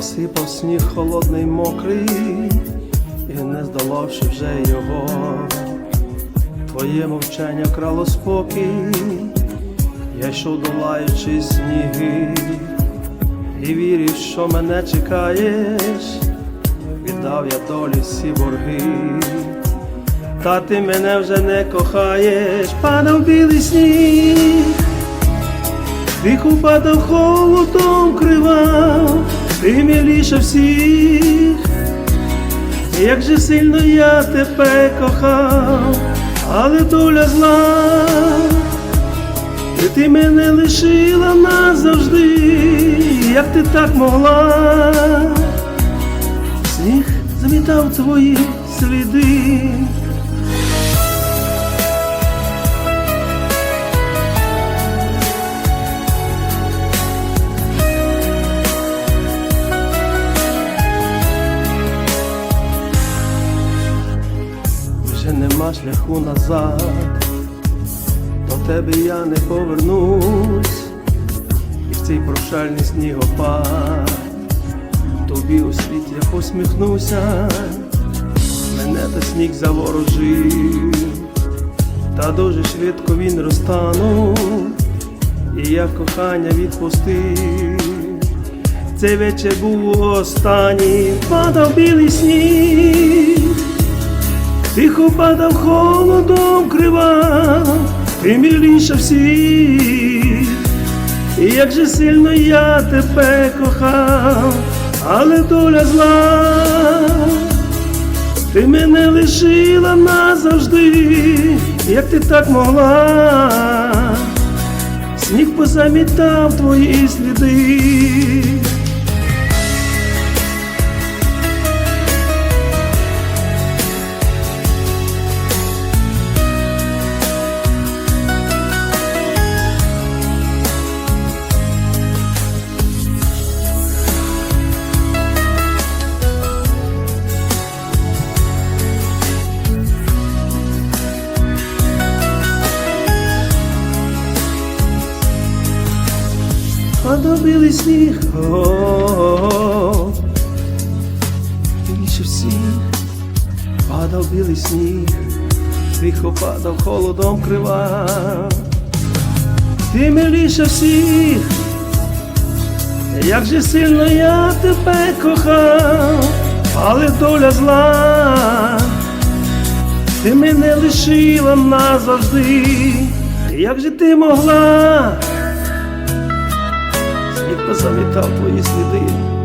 засипав сніг холодний мокрий, і не здолавши вже його, твоє мовчання крало спокій, я йшов долаючи сніги, і вірив, що мене чекаєш, віддав я долі всі борги. Та ти мене вже не кохаєш, падав білий сніг, Тихо падав холодом кривав, ти миліше всіх, як же сильно я тебе кохав, але доля зла, і ти мене лишила назавжди, як ти так могла, сніг замітав твої сліди. Вже нема шляху назад, до тебе я не повернусь, і в цей прощальний снігопад, тобі у світ я посміхнуся, мене та сніг заворожив, та дуже швидко він розтанув, і я кохання відпустив. Цей вечір був останній, падав білий сніг. Тихо падав холодом кривав, ти миліша всіх, як же сильно я тебе кохав, але доля зла, ти мене лишила назавжди, як ти так могла, сніг позамітав твої сліди. Білий сніг, о-о-о. більше всіх падав білий сніг, тихо падав холодом кривав. Ти миліше всіх, як же сильно я тебе кохав, але доля зла, ти мене лишила назавжди, як же ти могла? Позамітав твої сліди.